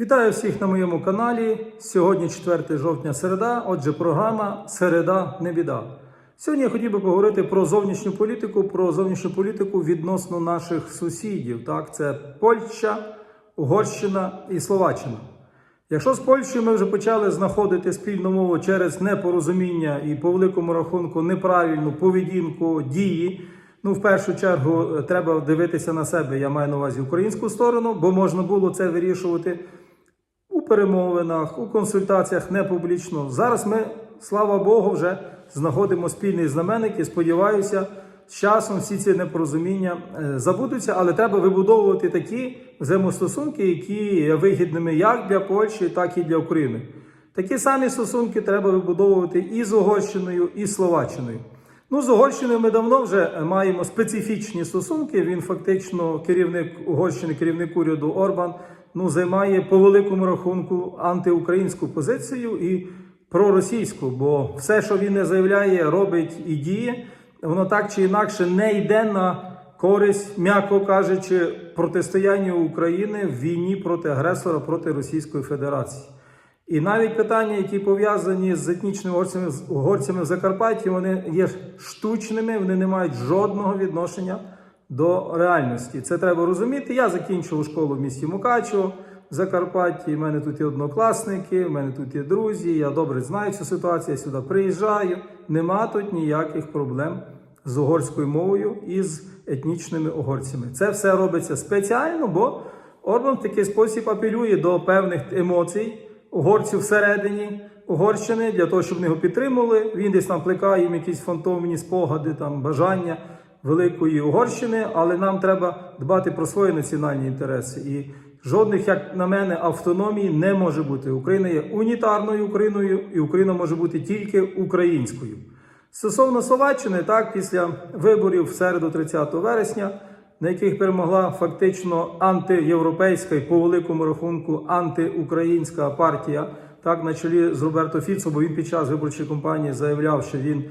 Вітаю всіх на моєму каналі. Сьогодні 4 жовтня середа. Отже, програма Середа не біда. Сьогодні я хотів би поговорити про зовнішню політику, про зовнішню політику відносно наших сусідів. Так, це Польща, Угорщина і Словаччина. Якщо з Польщею ми вже почали знаходити спільну мову через непорозуміння і по великому рахунку неправильну поведінку дії. Ну, в першу чергу, е, треба дивитися на себе. Я маю на увазі українську сторону, бо можна було це вирішувати перемовинах, у консультаціях не публічно. Зараз ми, слава Богу, вже знаходимо спільний знаменник і сподіваюся, з часом всі ці непорозуміння е, забудуться, але треба вибудовувати такі взаємостосунки, які є вигідними як для Польщі, так і для України. Такі самі стосунки треба вибудовувати і з Угорщиною, і з Словаччиною. Ну, з Угорщиною ми давно вже маємо специфічні стосунки. Він фактично керівник Угорщини, керівник уряду Орбан, ну займає по великому рахунку антиукраїнську позицію і проросійську, бо все, що він не заявляє, робить і діє, воно так чи інакше не йде на користь, м'яко кажучи, протистояння України в війні проти агресора проти Російської Федерації. І навіть питання, які пов'язані з етнічними угорцями, угорцями в Закарпатті, вони є штучними, вони не мають жодного відношення до реальності. Це треба розуміти. Я закінчив школу в місті Мукачево в Закарпатті. У мене тут є однокласники, у мене тут є друзі. Я добре знаю цю ситуацію. Я сюди приїжджаю. Нема тут ніяких проблем з угорською мовою і з етнічними угорцями. Це все робиться спеціально, бо Орбан в такий спосіб апелює до певних емоцій угорців всередині Угорщини для того, щоб вони його підтримували. Він десь там плекає їм якісь фантомні спогади, там бажання великої Угорщини, але нам треба дбати про свої національні інтереси. І жодних, як на мене, автономій не може бути. Україна є унітарною Україною, і Україна може бути тільки українською. Стосовно Словаччини, так, після виборів в середу 30 вересня, на яких перемогла фактично антиєвропейська і по великому рахунку антиукраїнська партія, так на чолі з Роберто Фіцо, бо він під час виборчої кампанії заявляв, що він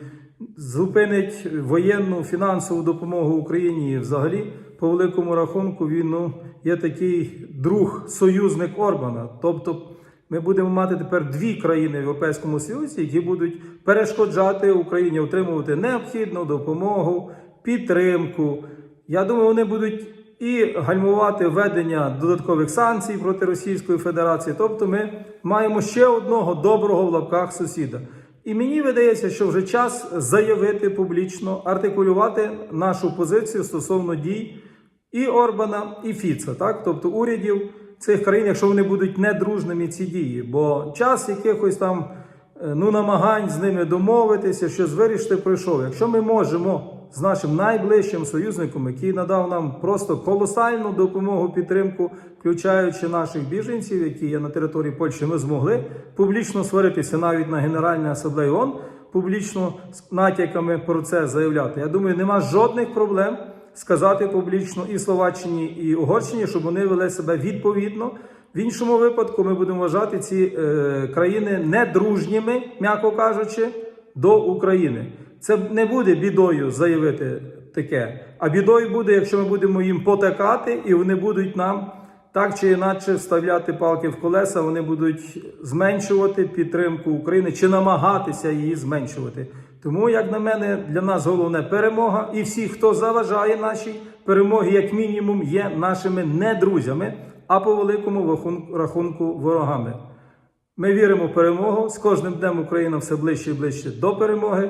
зупинить воєнну фінансову допомогу Україні. Взагалі, по великому рахунку, він ну, є такий друг, союзник Орбана. Тобто, ми будемо мати тепер дві країни в Європейському Союзі, які будуть перешкоджати Україні отримувати необхідну допомогу, підтримку. Я думаю, вони будуть і гальмувати введення додаткових санкцій проти Російської Федерації. Тобто, ми маємо ще одного доброго в лапках сусіда. І мені видається, що вже час заявити публічно, артикулювати нашу позицію стосовно дій і Орбана, і Фіца, так, тобто урядів цих країн, якщо вони будуть недружними ці дії, бо час якихось там е, ну, намагань з ними домовитися, щось вирішити, пройшов. Якщо ми можемо з нашим найближчим союзником, який надав нам просто колосальну допомогу, підтримку, включаючи наших біженців, які є на території Польщі, ми змогли публічно сваритися навіть на Генеральній асамблеї ООН, публічно з натяками про це заявляти. Я думаю, нема жодних проблем сказати публічно і Словаччині, і Угорщині, щоб вони вели себе відповідно. В іншому випадку ми будемо вважати ці е, країни недружніми, м'яко кажучи, до України. Це не буде бідою заявити таке, а бідою буде, якщо ми будемо їм потакати, і вони будуть нам так чи інакше вставляти палки в колеса, вони будуть зменшувати підтримку України чи намагатися її зменшувати. Тому, як на мене, для нас головне перемога, і всі, хто заважає нашій перемогі, як мінімум, є нашими не друзями, а по великому рахунку ворогами. Ми віримо в перемогу. З кожним днем Україна все ближче і ближче до перемоги.